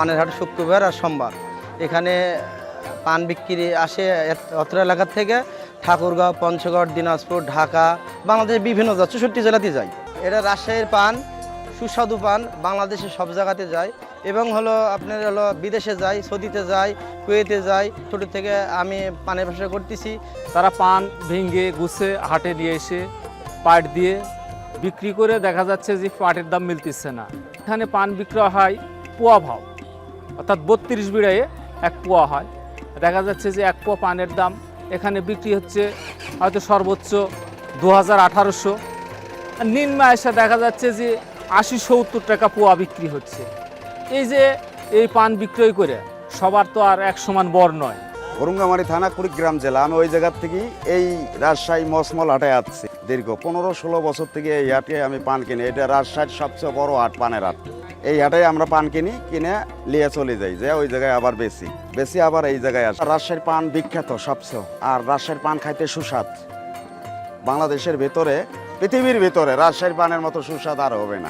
পানের হাট শুক্রবার আর সোমবার। এখানে পান বিক্রি আসে অত্র এলাকা থেকে ঠাকুরগাঁও, পঞ্চগড়, দিনাজপুর, ঢাকা, বাংলাদেশের বিভিন্ন জেলা, চৌষট্টি জেলাতে যায় এটা রাজশাহীর পান, সুস্বাদু পান বাংলাদেশের সব জায়গাতে যায় এবং হলো আপনার হলো বিদেশে যায় সৌদিতে যায় কুয়েতে যায় ছোটো থেকে আমি পানের ব্যবসা করতেছি। তারা পান ভেঙে গুছে হাটে নিয়ে এসে পাট দিয়ে বিক্রি করে দেখা যাচ্ছে যে পাটের দাম মিলতেছে না। এখানে পান বিক্রয় হয় পোয়া ভাও। অর্থাৎ বত্রিশ বিড়ায়ে এক পোয়া হয়। দেখা যাচ্ছে যে এক পোয়া পানের দাম এখানে বিক্রি হচ্ছে হয়তো সর্বোচ্চ দু হাজার আঠারোশো নিম্ন এসে দেখা যাচ্ছে যে আশি সত্তর টাকা পোয়া বিক্রি হচ্ছে। এই যে এই পান বিক্রয় করে সবার তো আর এক সমান বর নয়। করুঙ্গামারি থানা, কুড়িগ্রাম জেলা। আমি ওই জায়গার থেকেই এই রাজশাহী মসমল হাটে আসছি দীর্ঘ পনেরো ষোলো বছর থেকে এই হাটে আমি পান কিনি। এটা রাজশাহীর সবচেয়ে বড় হাট, পানের হাট। এই হাটে আমরা পান কিনি, কিনে নিয়ে চলে যাই, যে ওই জায়গায় আবার বেশি। বেশি আবার এই জায়গায় আসে। রাজশাহীর পান বিখ্যাত সবচেয়ে, আর রাজশাহীর পান খাইতে সুস্বাদ। বাংলাদেশের ভেতরে, পৃথিবীর ভেতরে রাজশাহীর পানের মতো সুস্বাদ আর হবে না।